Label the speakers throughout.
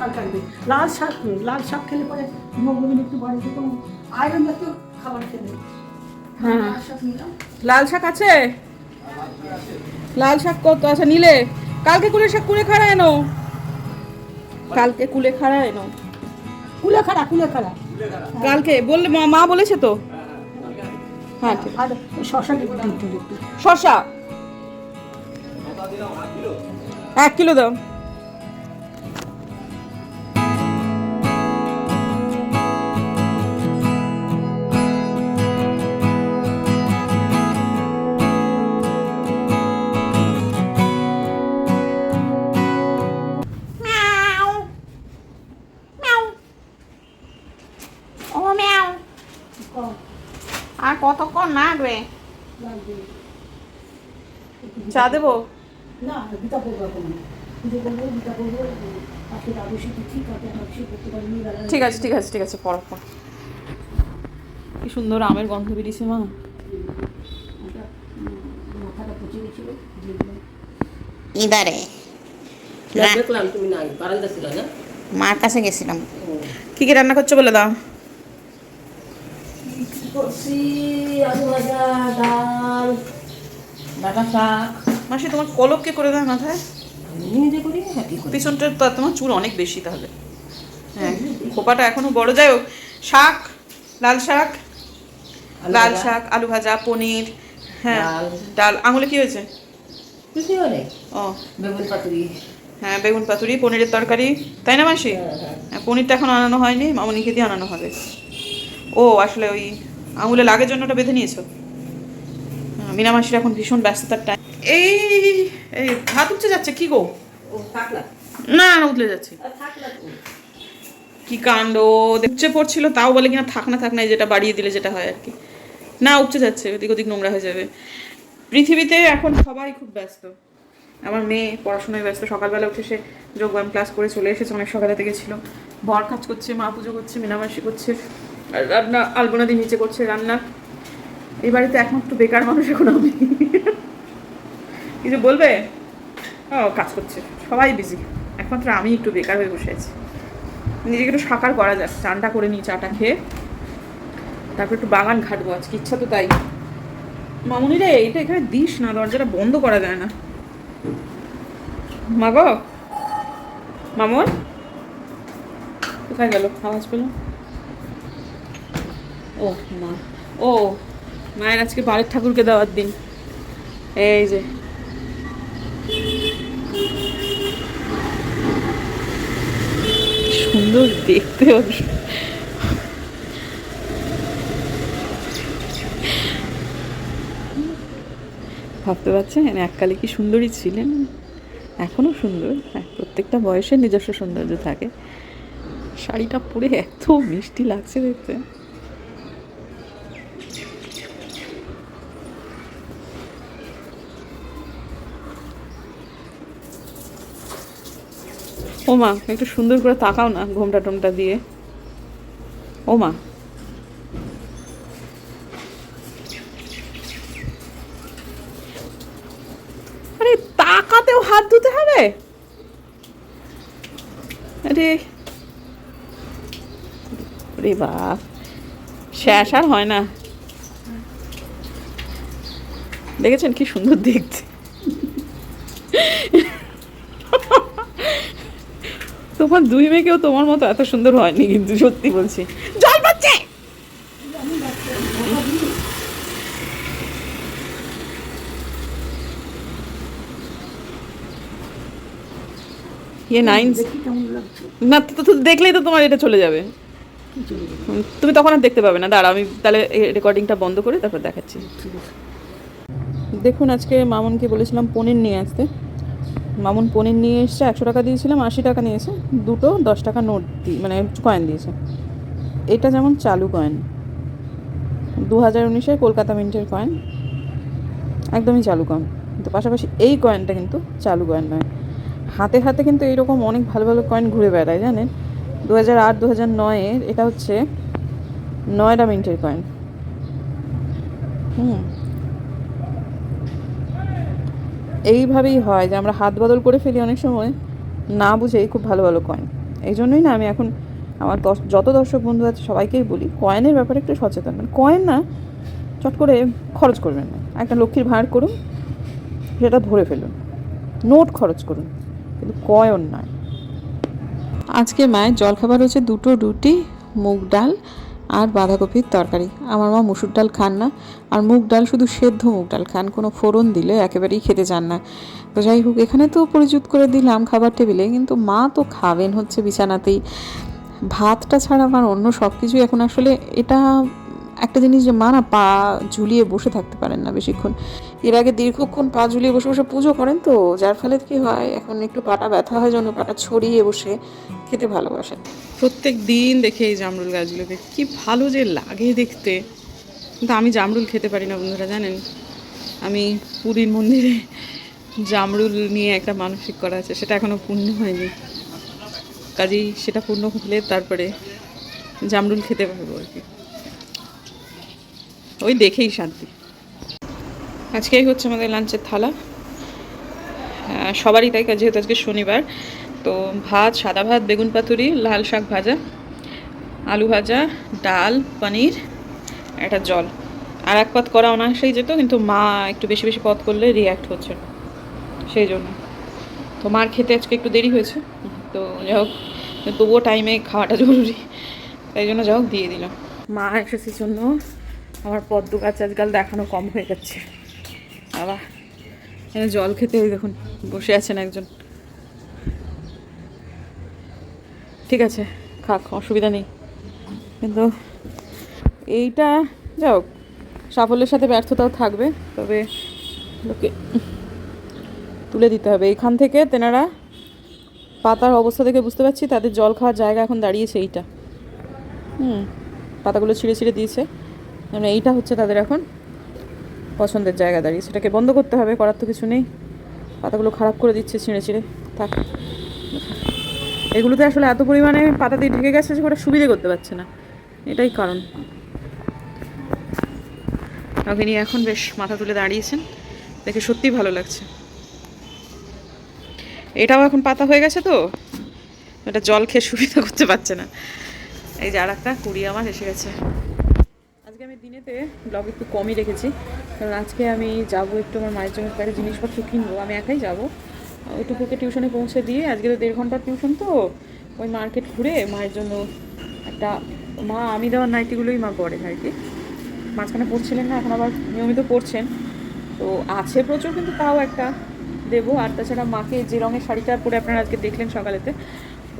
Speaker 1: কাল থাকবে লাল শাক লাল শাক খেলে পরে হিমোগ্লোবিন একটু বাড়ে যেত আয়রন জাতীয় খাবার খেলে।
Speaker 2: হ্যাঁ।
Speaker 1: লাল শাক
Speaker 2: আছে? লাল শাক কত? আচ্ছা নিলে। কালকে কুলে শাক কুলে খাড়া এনো। কালকে কুলে খাড়া এনো।
Speaker 1: কুলে খাড়া কুলে খাড়া।
Speaker 2: কালকে? বললে মা বলেছে তো। হ্যাঁ ঠিক।
Speaker 1: শশা
Speaker 2: শশা? এক কিলো দাও। চা দেবো?
Speaker 1: না গীতা পড়ব এখন পুজো করব গীতা পড়ব আজকে দ্বাদশী তিথি কাটে একাদশী করতে পারিনি
Speaker 2: ঠিক আছে ঠিক আছে ঠিক আছে পড়ো পড়ো। কি সুন্দর আমের গন্ধ বেরিয়েছে মা।
Speaker 1: একটা, মাথাটা পচে গেছিল
Speaker 3: ইদারে
Speaker 4: দেখলাম তুমি নাই বারান্দা ছিল না?
Speaker 3: মার কাছে গেছিলাম।
Speaker 2: কি কি রান্না করছ বলে দাও।
Speaker 4: করছি আলু ভাজা ডাল। ডাটা শাক
Speaker 2: মাসি তোমার কলক কে করে দেয় মাথায়?
Speaker 4: নিজে করি হ্যাঁ
Speaker 2: পিছনটা তো তোমার চুল অনেক বেশি তাহলে। হ্যাঁ খোপাটা এখনও বড়। যাই হোক শাক লাল শাক লাল শাক আলু ভাজা পনির হ্যাঁ
Speaker 4: ডাল।
Speaker 2: আঙুলে কি হয়েছে? ও।
Speaker 4: বেগুন পাতুরি।
Speaker 2: হ্যাঁ বেগুন পাতুরি পনিরের তরকারি। তাই না মাসি?
Speaker 4: হ্যাঁ, হ্যাঁ।
Speaker 2: হ্যাঁ, পনিরটা এখন আনানো হয়নি মামনিকে দিয়ে আনানো হবে। ও আসলে ওই আঙুলে লাগের জন্য ওটা বেঁধে নিয়েছো? মিনা মাসির এখন ভীষণ ব্যস্ততার টাইম এই এই ভাত উঠছে যাচ্ছে কি গো? না না উতলে যাচ্ছে। কি কাণ্ড? দেখছে পড়ছিল তাও বলে কিনা থাক না থাক না যেটা বাড়িয়ে দিলে যেটা হয় আর কি। না উপচে যাচ্ছে ওদিক ওদিক নোংরা হয়ে যাবে। পৃথিবীতে এখন সবাই খুব ব্যস্ত। আমার মেয়ে পড়াশোনায় ব্যস্ত সকালবেলা উঠে সে যোগব্যায়াম ক্লাস করে চলে এসেছে অনেক সকালে থেকে ছিল। বর কাজ করছে মা পুজো করছে মিনামাসি করছে আর রান্না আলপনাদি নিচে করছে রান্না। এই বাড়িতে একমাত্র বেকার মানুষ, এখন আমি। কিছু বলবে? ও, কাজ করছে। সবাই বিজি একমাত্র আমি একটু বেকার হয়ে বসে আছি। নিজেকে একটু সাকার করা যাক। চানটা করে নিই, চাটা খেয়ে। তারপর একটু বাগান ঘাটবো আজকে। ইচ্ছা তো তাই। মামুনি রে এটা এখানে দিস না। দরজাটা বন্ধ করা যায় না। মা গো। মামন? কোথায় গেল? আওয়াজ পেল? ও, মা। ও। মায়ের আজকে বাড়ির ঠাকুরকে দেওয়ার দিন। এই যে। সুন্দর দেখতে ভাবতে পারছেন? এককালে কি সুন্দরী ছিলেন? এখনও সুন্দর। হ্যাঁ প্রত্যেকটা বয়সের নিজস্ব সৌন্দর্য থাকে। শাড়িটা পরে এত মিষ্টি লাগছে দেখতে। ও মা, একটু সুন্দর করে তাকাও না ঘোমটা টোমটা দিয়ে। ও মা। আরে তাকাতেও হাত ধুতে হবে? আরে। রে বাপ শেষ আর হয় না। দেখেছেন কি সুন্দর দেখতে? তোমার দুই মেয়েকেও তোমার মতো এত সুন্দর হয়নি কিন্তু সত্যি বলছি। জল পাচ্ছে ইয়ে নাইন না তো দেখলেই তো তোমার এটা চলে যাবে। তুমি তখন আর দেখতে পাবে না। দাঁড়াও আমি তাহলে রেকর্ডিংটা বন্ধ করে তারপর দেখাচ্ছি। দেখুন আজকে মামুনকে বলেছিলাম পনির নিয়ে আসতে। মামুন পনির নিয়ে এসছে, একশো টাকা দিয়েছিলাম, আশি টাকা নিয়েছে, দুটো দশ টাকা নোট দিয়ে মানে কয়েন দিয়েছে। এটা যেমন চালু কয়েন দু হাজার উনিশের কলকাতা মিন্টের কয়েন একদমই চালু কয়েন কিন্তু পাশাপাশি এই কয়েনটা কিন্তু চালু কয়েন নয়। হাতে হাতে কিন্তু এইরকম অনেক ভালো ভালো কয়েন ঘুরে বেড়ায়, জানেন? দু হাজার আট, দু হাজার নয়ের এটা হচ্ছে নয়ডা মিন্টের কয়েন হুম। এইভাবেই হয় যে আমরা হাত বদল করে ফেলি অনেক সময়, না বুঝেই খুব ভালো ভালো কয়েন এই জন্যই না আমি এখন আমার যত দর্শক বন্ধু আছে সবাইকেই বলি কয়েনের ব্যাপারে একটু সচেতন। মানে কয়েন না, চট করে খরচ করবেন না। একটা লক্ষ্মীর ভাঁড় করুন, সেটা ভরে ফেলুন। নোট খরচ করুন, কিন্তু কয়েন নয়। আজকে মায়ের জলখাবার হচ্ছে দুটো রুটি, মুগ ডাল আর বাঁধাকপির তরকারি। আমার মা মুসুর ডাল খান না, আর মুগ ডাল শুধু সেদ্ধ মুগ ডাল খান, কোনো ফোড়ন দিলে একেবারেই খেতে চান না। তো যাই হোক, এখানে তো পরিচুত করে দিলাম খাবার টেবিলে, কিন্তু মা তো খাবেন হচ্ছে বিছানাতেই। ভাতটা ছাড়া আমার অন্য সব কিছুই এখন আসলে এটা একটা জিনিস যে মা না পা ঝুলিয়ে বসে থাকতে পারেন না বেশিক্ষণ। এর আগে দীর্ঘক্ষণ পা ঝুলিয়ে বসে বসে পুজো করেন তো, যার ফলে কি হয়, এখন একটু পাটা ব্যথা হয়, জন্য পাটা ছড়িয়ে বসে খেতে ভালোবাসেন। প্রত্যেক দিন দেখে এই জামরুল গাছগুলোকে কি ভালো যে লাগে দেখতে। কিন্তু আমি জামরুল খেতে পারি না বন্ধুরা, জানেন? আমি পুরীর মন্দিরে জামরুল নিয়ে একটা মানসিক করা আছে, সেটা এখনও পূর্ণ হয়নি। কাজেই সেটা পূর্ণ হলে তারপরে জামরুল খেতে পারব আর কি। ওই দেখেই শান্তি। আজকেই হচ্ছে আমাদের লাঞ্চের থালা। সবারই তাই যেহেতু আজকে শনিবার, তো ভাত, সাদা ভাত, বেগুন পাতুরি, লাল শাক ভাজা, আলু ভাজা, ডাল, পনির একটা জল। আর এক পদ করা অনায়াসেই যেত, কিন্তু মা একটু বেশি বেশি পদ করলে রিয়াক্ট হচ্ছে সেই জন্য। তো মার খেতে আজকে একটু দেরি হয়েছে। তো যাই হোক, তবুও টাইমে খাওয়াটা জরুরি। তাই জন্য যাই হোক, দিয়ে দিলাম। মা এসেছে জন্য আমার পদ্ম গাছ আজকাল দেখানো কম হয়ে যাচ্ছে আবার এখানে জল খেতে ওই দেখুন, বসে আছেন একজন। ঠিক আছে, খাক, অসুবিধা নেই। কিন্তু এইটা, যাই হোক, সাফল্যের সাথে ব্যর্থতাও থাকবে, তবে লোকে তুলে দিতে হবে। এখান থেকে তেনারা পাতার অবস্থা দেখে বুঝতে পারছি, তাদের জল খাওয়ার জায়গা এখন দাঁড়িয়েছে এইটা। হুম, পাতাগুলো ছিঁড়ে ছিঁড়ে দিয়েছে। মানে এইটা হচ্ছে তাদের এখন পছন্দের জায়গা দাঁড়িয়ে। সেটাকে বন্ধ করতে হবে, করার তো কিছু নেই। পাতাগুলো খারাপ করে দিচ্ছে ছিঁড়ে ছিঁড়ে। থাক। এগুলোতে আসলে এত পরিমাণে পাতা দিয়ে ঢেকে গেছে যে ওটা সুবিধে করতে পারছে না। এটাই কারণ। নিয়ে এখন বেশ মাথা তুলে দাঁড়িয়েছেন। দেখে সত্যিই ভালো লাগছে। এটাও এখন পাতা হয়ে গেছে তো। এটা জল খেয়ে সুবিধা করতে পারছে না। এই যে আর একটা কুড়ি আমার এসে গেছে। আজকে আমি দিনেতে ব্লগ একটু কমই রেখেছি। কারণ আজকে আমি যাব একটু আমার মায়ের জন্য কয়েকটা জিনিসপত্র কিনবো। আমি একাই যাব। ওইটুকুকে টিউশনে পৌঁছে দিয়ে, আজকে তো দেড় ঘণ্টার টিউশন তো, ওই মার্কেট ঘুরে মায়ের জন্য একটা মা আমি দেওয়ার নাইটিগুলোই মা পরে আর কি। মাঝখানে পড়ছিলেন না, এখন আবার নিয়মিত পড়ছেন। তো আছে প্রচুর, কিন্তু তাও একটা দেবো। আর তাছাড়া মাকে যে রঙের শাড়িটা পরে আপনারা আজকে দেখলেন সকালেতে,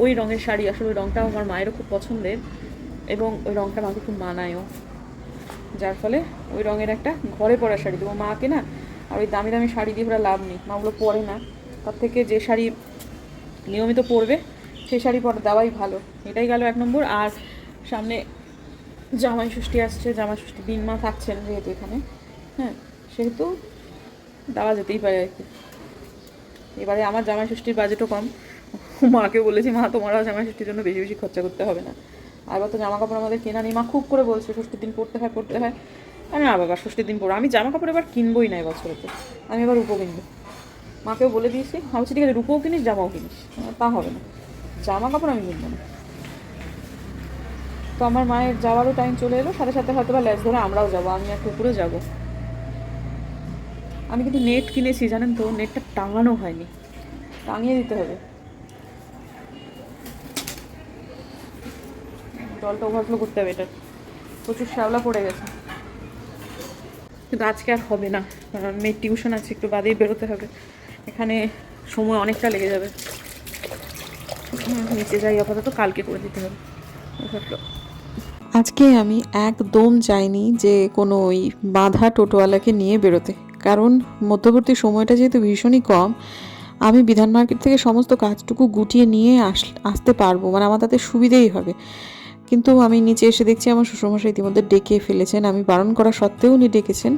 Speaker 2: ওই রঙের শাড়ি, আসলে ওই রঙটাও আমার মায়েরও খুব পছন্দের। এবং ওই রঙটা মাকে খুব মানায়ও। যার ফলে ওই রঙের একটা ঘরে পরা শাড়ি। দেবো মাকে না আর ওই দামি দামি শাড়ি দিয়ে ওরা লাভ নেই। মা ওগুলো পরে না। তার থেকে যে শাড়ি নিয়মিত পরবে সেই শাড়ি পরা দেওয়াই ভালো। এটাই গেল এক নম্বর। আর সামনে জামাই ষষ্ঠী আসছে, জামাই ষষ্ঠী দিন মা থাকছেন যেহেতু এখানে। হ্যাঁ সেহেতু দেওয়া যেতেই পারে আর কি। এবারে আমার জামাই ষষ্ঠীর বাজেটও কম। মাকে বলেছি, মা, তোমারও জামাই ষষ্ঠীর জন্য বেশি বেশি খরচা করতে হবে না। আর এবার তো জামা কাপড় আমাদের কেনা নেই। মা খুব করে বলছে, ষষ্ঠীর দিন পড়তে হয় পড়তে হয়। আমি না বাবা ষষ্ঠীর দিন পড়ো আমি জামা কাপড় এবার কিনবোই না এবছরেতে আমি এবার রূপো কিনবো। মাকেও বলে দিয়েছি ভাবছি ঠিক আছে, রূপোও কিনিস, জামাও কিনিস। তা হবে না। জামা কাপড় আমি কিনবো না। তো আমার মায়ের যাওয়ারও টাইম চলে এলো। সাথে সাথে হয়তো বা ল্যাস ধরে আমরাও যাব, আমি আর কুকুরে যাব। আমি কিন্তু নেট কিনেছি, জানেন তো? নেটটা টাঙানো হয়নি। টাঙিয়ে দিতে হবে। জলটা ওভারফ্লো করতে হবে এটা। প্রচুর শ্যাওলা পড়ে গেছে। কিন্তু আজকে আর হবে না, কারণ মেয়ের টিউশন আছে, একটু বাদেই বেরোতে হবে। এখানে সময় অনেকটা লেগে যাবে। নিচে যাই, আপাতত কালকে করে দিতে হবে। ওভারফ্লো আজকে আমি একদম চাইনি যে কোনো ওই বাঁধা টোটোওয়ালাকে নিয়ে বেরোতে। কারণ মধ্যবর্তী সময়টা যেহেতু ভীষণই কম, আমি বিধান মার্কেট থেকে সমস্ত কাজটুকু গুটিয়ে নিয়ে আস, আসতে পারব। মানে আমার তাতে সুবিধেই হবে। কিন্তু আমি নিচে এসে দেখছি আমার শ্বশুরমশাই ইতিমধ্যে ডেকে ফেলেছেন। আমি বারণ করা সত্ত্বেও উনি ডেকেছেন।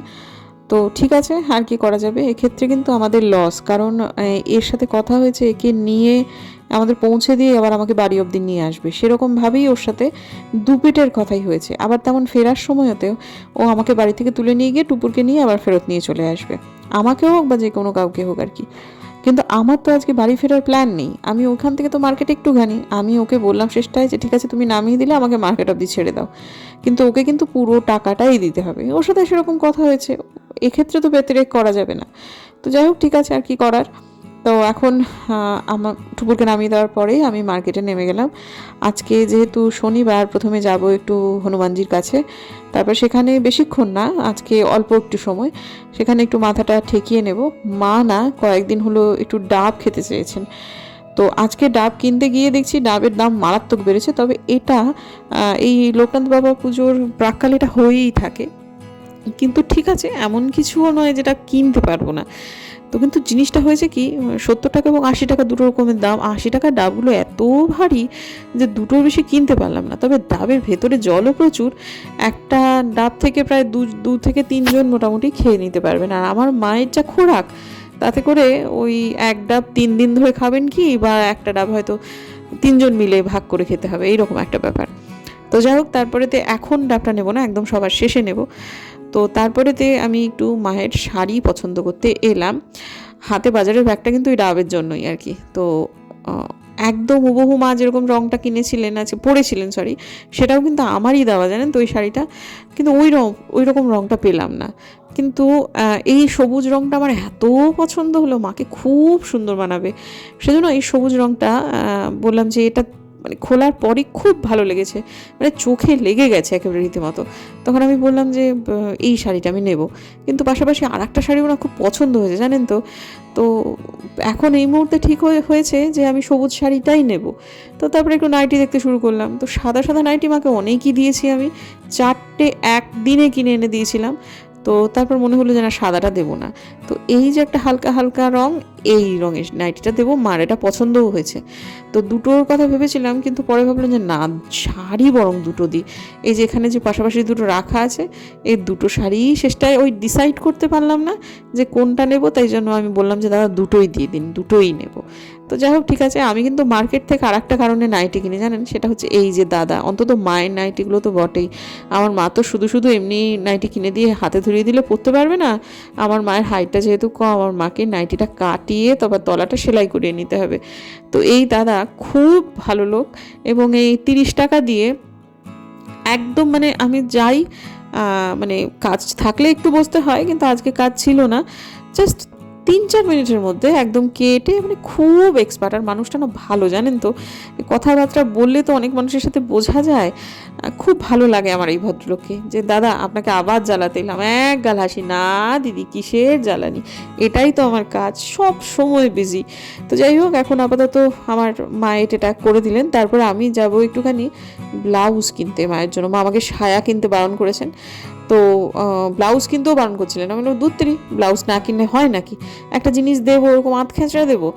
Speaker 2: তো ঠিক আছে, আর কি করা যাবে? এক্ষেত্রে কিন্তু আমাদের লস কারণ এর সাথে কথা হয়েছে, একে নিয়ে আমাদের পৌঁছে দিয়ে আবার আমাকে বাড়ি অবধি নিয়ে আসবে। সেরকমভাবেই ওর সাথে দুপিটের কথাই হয়েছে। আবার তেমন ফেরার সময়তেও ও আমাকে বাড়ি থেকে তুলে নিয়ে গিয়ে টুপুরকে নিয়ে আবার ফেরত নিয়ে চলে আসবে। আমাকেও হোক বা যে কোনো কাউকে হোক আর কি।
Speaker 5: কিন্তু আমার তো আজকে বাড়ি ফেরার প্ল্যান নেই। আমি ওখান থেকে তো মার্কেটে একটুখানি। আমি ওকে বললাম শেষটায় যে, ঠিক আছে, তুমি নামিয়ে দিলে আমাকে মার্কেট অব্দি ছেড়ে দাও। কিন্তু ওকে কিন্তু পুরো টাকাটাই দিতে হবে। ওর সাথে সেরকম কথা হয়েছে। এক্ষেত্রে তো ব্যতিরেক করা যাবে না। তো যাই হোক, ঠিক আছে, আর কি করার? তো এখন আমার ঠুকুরকে নামিয়ে দেওয়ার পরেই আমি মার্কেটে নেমে গেলাম। আজকে যেহেতু শনিবার, প্রথমে যাব একটু হনুমানজির কাছে। তারপর সেখানে বেশিক্ষণ না, আজকে অল্প একটু সময়। সেখানে একটু মাথাটা ঠেকিয়ে নেব। মা না, কয়েকদিন হলো একটু ডাব খেতে চেয়েছেন। তো আজকে ডাব কিনতে গিয়ে দেখছি ডাবের দাম মারাত্মক বেড়েছে। তবে এটা এই লোকনাথ বাবা পুজোর প্রাককালে এটা হয়েই থাকে। কিন্তু ঠিক আছে, এমন কিছুও নয় যেটা কিনতে পারব না। তো কিন্তু জিনিসটা হয়েছে কি সত্তর টাকা এবং আশি টাকা দুটো রকমের দাম, আশি টাকার ডাবগুলো এত ভারী যে দুটোর বেশি কিনতে পারলাম না। তবে ডাবের ভেতরে জলও প্রচুর, একটা ডাব থেকে প্রায় দু দু থেকে তিনজন মোটামুটি খেয়ে নিতে পারবেন। আর আমার মায়ের যা খোরাক, তাতে করে ওই এক ডাব তিন দিন ধরে খাবেন কি, বা একটা ডাব হয়তো তিনজন মিলে ভাগ করে খেতে হবে, এইরকম একটা ব্যাপার। তো যাই হোক তারপরে তো এখন ডাবটা নেব না, একদম সবার শেষে নেব। তো তারপরেতে আমি একটু মায়ের শাড়ি পছন্দ করতে এলাম। হাতে বাজারের ব্যাগটা কিন্তু ওই ডাবের জন্যই আর কি। তো একদম হুবহু মা যেরকম রঙটা কিনেছিলেন আছে পরেছিলেন সরি সেটাও কিন্তু আমারই দেওয়া, জানেন তো ওই শাড়িটা? কিন্তু ওই রং, ওই রকম রঙটা পেলাম না। কিন্তু এই সবুজ রঙটা আমার এত পছন্দ হলো, মাকে খুব সুন্দর বানাবে। সেজন্য এই সবুজ রঙটা বললাম যে এটা মানে খোলার পরই খুব ভালো লেগেছে। মানে চোখে লেগে গেছে একেবারে রীতিমতো। তখন আমি বললাম যে এই শাড়িটা আমি নেব। কিন্তু পাশাপাশি আর একটা শাড়িও না খুব পছন্দ হয়েছে, জানেন তো? তো এখন এই মুহূর্তে ঠিক হয়ে, হয়েছে যে, আমি সবুজ শাড়িটাই নেব। তো তারপরে একটু নাইটি দেখতে শুরু করলাম। তো সাদা সাদা নাইটি মাকে অনেকই দিয়েছি আমি। চারটে একদিনে কিনে এনে দিয়েছিলাম। তো তারপর মনে হলো যে না, সাদাটা দেবো না। তো এই যে একটা হালকা হালকা রং, এই রঙের নাইটিটা দেবো। মার, এটা পছন্দও হয়েছে। তো দুটোর কথা ভেবেছিলাম, কিন্তু পরে ভাবলাম যে না, শাড়ি বরং দুটো দিই। এই যে এখানে যে পাশাপাশি দুটো রাখা আছে, এই দুটো শাড়ি শেষটায় ওই ডিসাইড করতে পারলাম না যে কোনটা নেব। তাই জন্য আমি বললাম যে, দাদা দুটোই দিয়ে দিন, দুটোই নেব। তো যাই হোক, ঠিক আছে, আমি কিন্তু মার্কেট থেকে আর একটা কারণে নাইটি কিনি, জানেন? সেটা হচ্ছে এই যে দাদা, অন্তত মায়ের নাইটিগুলো তো বটেই। আমার মা তো শুধু শুধু এমনি নাইটি কিনে দিয়ে হাতে ধরিয়ে দিলে পরতে পারবে না। আমার মায়ের হাইটটা যেহেতু কম, আমার মাকে নাইটিটা কাটিয়ে তারপর তলাটা সেলাই করিয়ে নিতে হবে। তো এই দাদা খুব ভালো লোক এবং এই তিরিশ টাকা দিয়ে একদম মানে আমি যাই মানে কাজ থাকলে একটু বসতে হয়, কিন্তু আজকে কাজ ছিল না। জাস্ট তিন চার মিনিটের মধ্যে একদম কেটে মানে খুব এক্সপার্ট আর মানুষটা না ভালো, জানেন তো? কথাবার্তা বললে তো অনেক মানুষের সাথে বোঝা যায়। খুব ভালো লাগে আমার এই ভদ্রলোককে। যে, দাদা, আপনাকে আবার জ্বালাতে এলাম। এক গাল হাসি, না, দিদি, কিসের জ্বালানি? এটাই তো আমার কাজ, সব সময় বিজি তো যাই হোক, এখন আপাতত আমার মায়ের এটা করে দিলেন। তারপরে আমি যাব একটুখানি ব্লাউজ কিনতে মায়ের জন্য। মা আমাকে সায়া কিনতে বারণ করেছেন। তো ব্লাউজ কিনতেও বারণ করছিলেন। আমি বললাম, দূর ব্লাউজ না কিনলে হয় নাকি? একটা জিনিস দেবো, ওরকম আধ খেঁচড়া দেবো।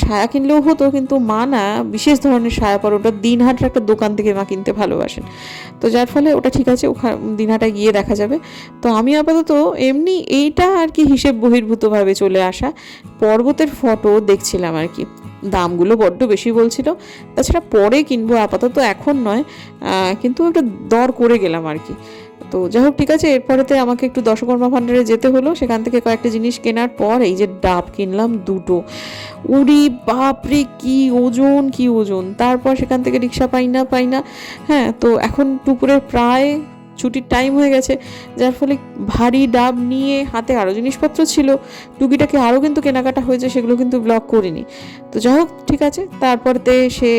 Speaker 5: সায়া কিনলেও হতো, কিন্তু মা না বিশেষ ধরনের সায়া পরে, ওটা দিনহাটের একটা দোকান থেকে মা কিনতে ভালোবাসেন। তো যার ফলে ওটা ঠিক আছে, ওখানে, দিনহাটায় গিয়ে দেখা যাবে। তো আমি আপাতত এমনি এইটা আর কি হিসেব বহির্ভূতভাবে চলে আসা। পর্বতের ফটো দেখছিলাম আর কি। দামগুলো বড্ড বেশি বলছিল। তাছাড়া পরে কিনবো আপাতত এখন নয় কিন্তু একটা দর করে গেলাম আর কি। তো যাই হোক, ঠিক আছে, এরপরেতে আমাকে একটু দশকর্মা ভাণ্ডারে যেতে হলো। সেখান থেকে কয়েকটা জিনিস কেনার পর এই যে ডাব কিনলাম দুটো। উড়ি, বাপরে, কি ওজন কি ওজন। তারপর সেখান থেকে রিক্সা পাই না পাই না। হ্যাঁ তো এখন দুপুরের প্রায় ছুটির টাইম হয়ে গেছে। যার ফলে ভারী ডাব নিয়ে হাতে আরও জিনিসপত্র ছিল। টুকিটাকে আরও কিন্তু কেনাকাটা হয়েছে, সেগুলো কিন্তু ব্লক করিনি। তো যাই হোক, ঠিক আছে, তারপরতে সে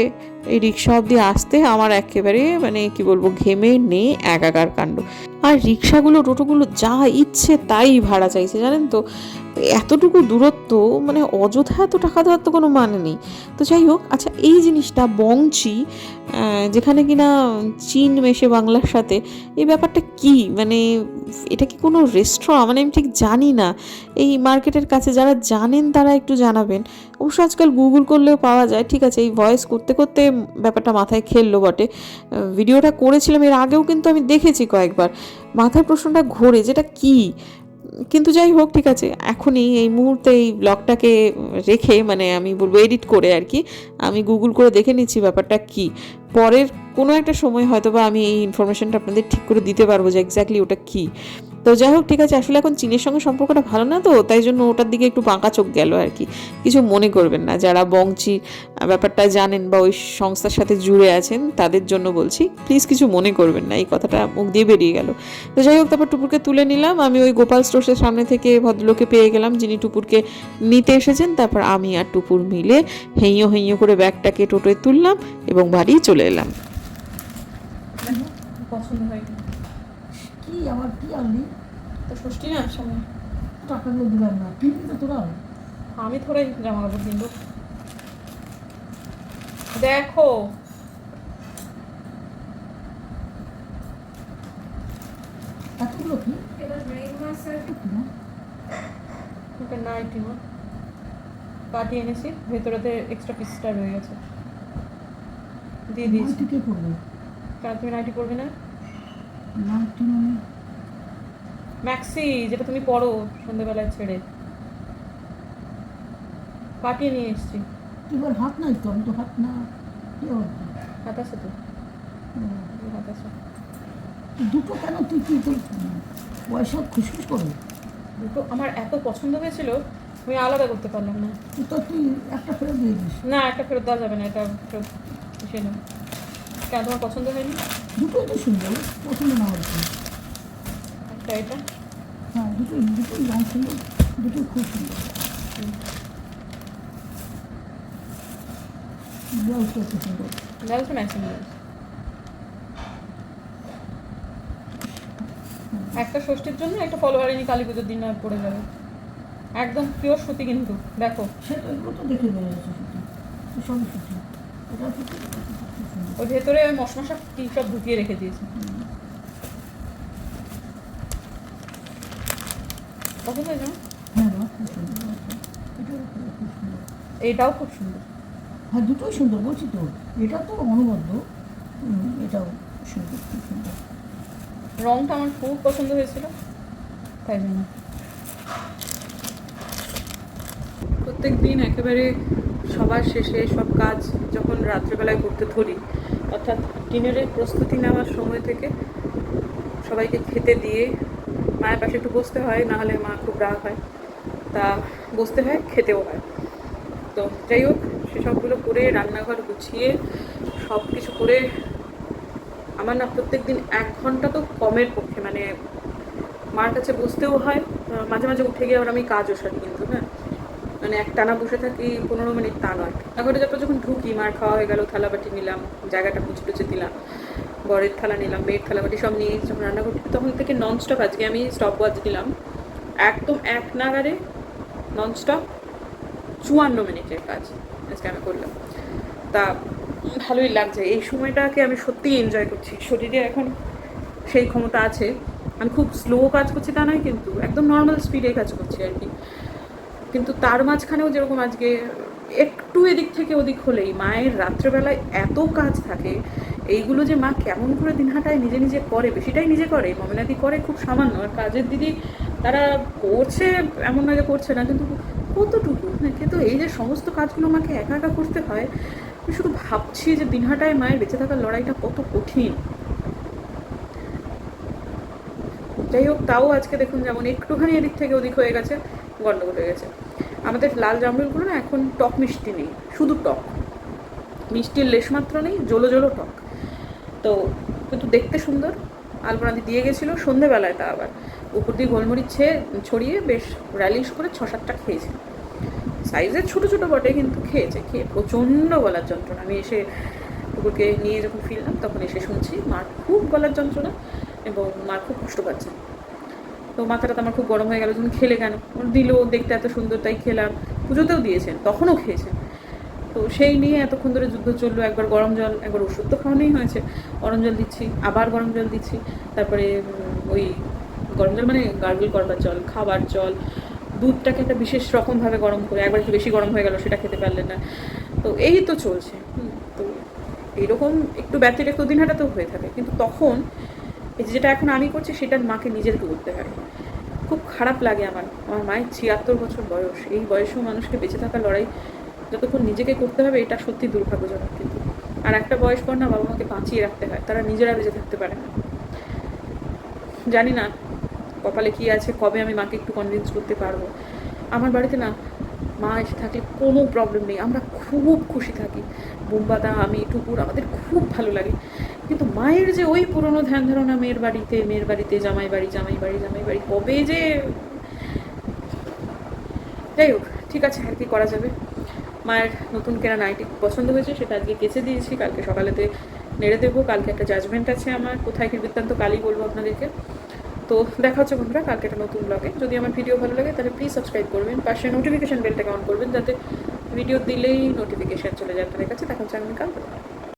Speaker 5: এই রিক্সা অব্দি আসতে আমার একেবারে মানে কি বলব ঘেমে নেই একাকার কাণ্ড। আর রিক্সাগুলো, টোটোগুলো যা ইচ্ছে তাই ভাড়া চাইছে, জানেন তো? এতটুকু দূরত্ব মানে অযথা এত টাকা দেওয়ার তো কোনো মানে নেই। তো যাই হোক আচ্ছা এই জিনিসটা বংচি যেখানে কিনা চীন মেশে বাংলার সাথে, এই ব্যাপারটা কি? মানে এটা কি কোনো রেস্টুরেন্ট মানে আমি ঠিক জানি না। এই মার্কেটের কাছে যারা জানেন তারা একটু জানাবেন। অবশ্য আজকাল গুগল করলেও পাওয়া যায়, ঠিক আছে, এই ভয়েস করতে করতে ব্যাপারটা মাথায় খেললো বটে। ভিডিওটা করেছিলাম, এর আগেও কিন্তু আমি দেখেছি কয়েকবার। মাথায় প্রশ্নটা ঘোরে, যেটা কি? কিন্তু যাই হোক, ঠিক আছে, এখনই এই মুহূর্তে এই ব্লগটাকে রেখে মানে আমি বলব এডিট করে আর কি, আমি গুগল করে দেখে নিচ্ছি ব্যাপারটা কি। পরের কোনো একটা সময় হয়তো বা আমি এই ইনফরমেশনটা আপনাদের ঠিক করে দিতে পারব যে এক্স্যাক্টলি ওটা কি। তো যাই হোক, ঠিক আছে, আসলে এখন চীনের সঙ্গে সম্পর্কটা ভালো না তো, তাই জন্য ওটার দিকে একটু বাঁকা চোখ গেল আর কি। কিছু মনে করবেন না, যারা বংচি ব্যাপারটা জানেন বা ওই সংস্থার সাথে জুড়ে আছেন, তাদের জন্য বলছি প্লিজ কিছু মনে করবেন না, এই কথাটা মুখ দিয়ে বেরিয়ে গেল। তো যাই হোক, তারপর টুপুরকে তুলে নিলাম, আমি ওই গোপাল স্টোর্সের সামনে থেকে ভদ্রলোকে পেয়ে গেলাম, যিনি টুপুরকে নিতে এসেছেন, তারপর আমি আর টুপুর মিলে হেঁয়ো হেঁয়ো করে ব্যাগটাকে টোটোয় তুললাম এবং বাড়ি চলে এলাম।
Speaker 2: পছন্দ হয়
Speaker 1: কি আবার কি আনলি?
Speaker 2: তো ষষ্ঠী না সামনে
Speaker 1: টাকাগুলো দিলাম না। কিনবি তো তোরা?
Speaker 2: আমি থোড়াই জামা কাপড় কিনবো। দেখো।
Speaker 1: এতগুলো কি?
Speaker 2: ওটা নাইটি মা কাটিয়ে এনেছি। ভেতরেতে এক্সট্রা পিসটা রয়ে গেছে। দিয়ে দিয়েছি।
Speaker 1: কে করবে
Speaker 2: কেন তুমি নাইটি পরবে না?
Speaker 1: নাইটি মানে?
Speaker 2: ম্যাক্সি যেটা তুমি পড়ো সন্ধ্যেবেলায় ছেড়ে। কাটিয়ে নিয়ে এসেছি।
Speaker 1: এবার হাত নাই তো? আমি তো হাত না
Speaker 2: হাত আছে তো। হাত আছে।
Speaker 1: দুটো কেন তুই তুই তোর পয়সা খুশখুশ করো
Speaker 2: দুটো আমার এত পছন্দ হয়েছিল আমি আলাদা করতে পারলাম না।
Speaker 1: তুই তো তুই একটা ফেরত দিয়ে দিস।
Speaker 2: না একটা ফেরত দেওয়া যাবে না এটা ফেরত সে না কেন তোমার পছন্দ হয়নি?
Speaker 1: দুটোই তো সুন্দর পছন্দ না হলে
Speaker 2: এটা?
Speaker 1: হ্যাঁ দুটোই রং সুন্দর দুটোই খুব সুন্দর। ব্লাউজটা খুব সুন্দর।
Speaker 2: ব্লাউজটা ম্যাচিং ব্লাউজ একটা ষষ্ঠীর জন্য একটা ফলোয়ারিনি কালী পুজোর দিন পড়ে যাবে। একদম পিওর সুতি কিন্তু দেখো।
Speaker 1: সেটা তো দেখে সবই সুতি সুতি
Speaker 2: ওই ভেতরে ওই মশমশা কি সব ঢুকিয়ে রেখে দিয়েছে। পছন্দ হয়েছে
Speaker 1: হ্যাঁ। এটাও খুব সুন্দর। হ্যাঁ দুটোই সুন্দর বলছি তো। এটা তো অনবদ্য এটাও সুন্দর খুব সুন্দর।
Speaker 2: রংটা আমার খুব পছন্দ হয়েছিল। তাই জন্য। প্রত্যেক দিন একেবারে সবার শেষে সব কাজ যখন রাত্রেবেলায় করতে ধরি অর্থাৎ ডিনারের প্রস্তুতি নেওয়ার সময় থেকে সবাইকে খেতে দিয়ে মায়ের পাশে একটু বসতে হয় না হলে মা খুব রাগ হয়। তা বসতে হয়, খেতেও হয়। তো যাই হোক, সেসবগুলো করে রান্নাঘর গুছিয়ে সব কিছু করে আমার না প্রত্যেক দিন এক ঘণ্টা তো কমের পক্ষে মানে মার কাছে বসতেও হয়। মাঝে মাঝে উঠে গিয়ে আবার আমি কাজও সারি কিন্তু হ্যাঁ? মানে এক টানা বসে থাকি, পনেরো মিনিট তা নয়। তারপরে তারপর যখন ঢুকি, মার খাওয়া হয়ে গেল, থালাবাটি নিলাম, জায়গাটা মুছে টুচে দিলাম বরের থালা নিলাম, মেয়ের থালাবাটি সব নিয়ে যখন রান্না করছি তখন থেকে ননস্টপ আজকে আমি স্টপ ওয়াচ দিলাম একদম এক নাগারে ননস্টপ চুয়ান্ন মিনিটের কাজ আজকে আমি করলাম। তা ভালোই লাগছে, এই সময়টাকে আমি সত্যিই এনজয় করছি। শরীরে এখন সেই ক্ষমতা আছে। আমি খুব স্লো কাজ করছি তা নয়, কিন্তু একদম নর্মাল স্পিডে কাজ করছি আর কি। কিন্তু তার মাঝখানেও যেরকম আজকে একটু এদিক থেকে ওদিক হলেই, মায়ের রাত্রেবেলায় এত কাজ থাকে এইগুলো যে মা কেমন করে দিনহাটায় নিজে নিজে করে, বেশিটাই নিজে করে, মমিনাদি করে খুব সামান্য। আর কাজের দিদি তারা করছে এমন না যে করছে না, কিন্তু কতটুকু? হ্যাঁ কিন্তু এই যে সমস্ত কাজগুলো মাকে একা একা করতে হয়, আমি শুধু ভাবছি যে দিনহাটায় মায়ের বেঁচে থাকার লড়াইটা কত কঠিন। যাই হোক, তাও আজকে দেখুন যেমন একটুখানি এদিক থেকে ওদিক হয়ে গেছে, গন্ডগোল হয়ে গেছে। আমাদের লাল জামরুলগুলো না এখন টক মিষ্টি নেই, শুধু টক। মিষ্টির লেশমাত্র নেই, জলো জলো টক। তো কিন্তু দেখতে সুন্দর। আলপনাদি দিয়ে গেছিল, সন্ধেবেলায় তা আবার। উপর দিয়ে গোলমরিচ ছেয়ে ছড়িয়ে বেশ র্যালিশ করে ছ সাতটা খেয়েছে সাইজে ছোটো ছোটো বটে কিন্তু খেয়েছে, খেয়ে প্রচণ্ড গলার যন্ত্রণা। আমি এসে কুকুরকে নিয়ে যখন ফিরলাম, তখন এসে শুনছি মার খুব গলার যন্ত্রণা এবং মার খুব কষ্ট পাচ্ছে। তো মাথাটা তো আমার খুব গরম হয়ে গেল, তুমি খেলে কেন? দিল, দেখতে এত সুন্দর, তাই খেলাম। পুজোতেও দিয়েছেন, তখনও খেয়েছেন। তো সেই নিয়ে এতক্ষণ ধরে যুদ্ধ চলল, একবার গরম জল, একবার ওষুধ তো খাওয়ানোই হয়েছে। গরম জল দিচ্ছি, আবার গরম জল দিচ্ছি। তারপরে ওই গরম জল মানে গার্গল করবার জল, খাবার জল, দুধটাকে একটা বিশেষ রকমভাবে গরম করে, একবার একটু বেশি গরম হয়ে গেল, সেটা খেতে পারলেন না। তো এই তো চলছে তো এইরকম একটু ব্যতির একটু দিনহাটা তো হয়ে থাকে। কিন্তু তখন এই যেটা এখন আমি করছি সেটা মাকে নিজেরকে করতে হয়। খুব খারাপ লাগে আমার। আমার মায়ের ছিয়াত্তর বছর বয়স। এই বয়সেও মানুষকে বেঁচে থাকা লড়াই যতক্ষণ নিজেকে করতে হবে, এটা সত্যি দুর্ভাগ্যজনক কিন্তু। আর একটা বয়স পর না, বাবা মাকে বাঁচিয়ে রাখতে হয়। তারা নিজেরা বেঁচে থাকতে পারে না। জানি না কপালে কী আছে, কবে আমি মাকে একটু কনভিন্স করতে পারব। আমার বাড়িতে না, মা এসে থাকলে কোনো প্রবলেম নেই। আমরা খুব খুশি থাকি। বোম্বাদা, আমি, টুকুর, আমাদের খুব ভালো লাগে। কিন্তু মায়ের যে ওই পুরনো ধ্যান ধারণা, মেয়ের বাড়িতে মেয়ের বাড়িতে, জামাই বাড়ি জামাই বাড়ি জামাই বাড়ি, কবে যে যাই হোক, ঠিক আছে, আর কি করা যাবে? মায়ের নতুন কেনা নাইটি পছন্দ হয়েছে, সেটা আজকে কেচে দিয়েছি, কালকে সকালেতে নেড়ে দেবো, কালকে একটা জাজমেন্ট আছে আমার, কোথায় কি বৃত্তান্ত কালই বলব আপনাদেরকে। তো দেখা হচ্ছে বন্ধুরা, কালকে একটা নতুন ব্লগে যদি আমার ভিডিও ভালো লাগে, তাহলে প্লিজ সাবস্ক্রাইব করবেন, পাশে নোটিফিকেশান বেলটাকে অন করবেন, যাতে ভিডিও দিলেই নোটিফিকেশান চলে যায় আপনাদের কাছে। দেখা হচ্ছে আমি কাল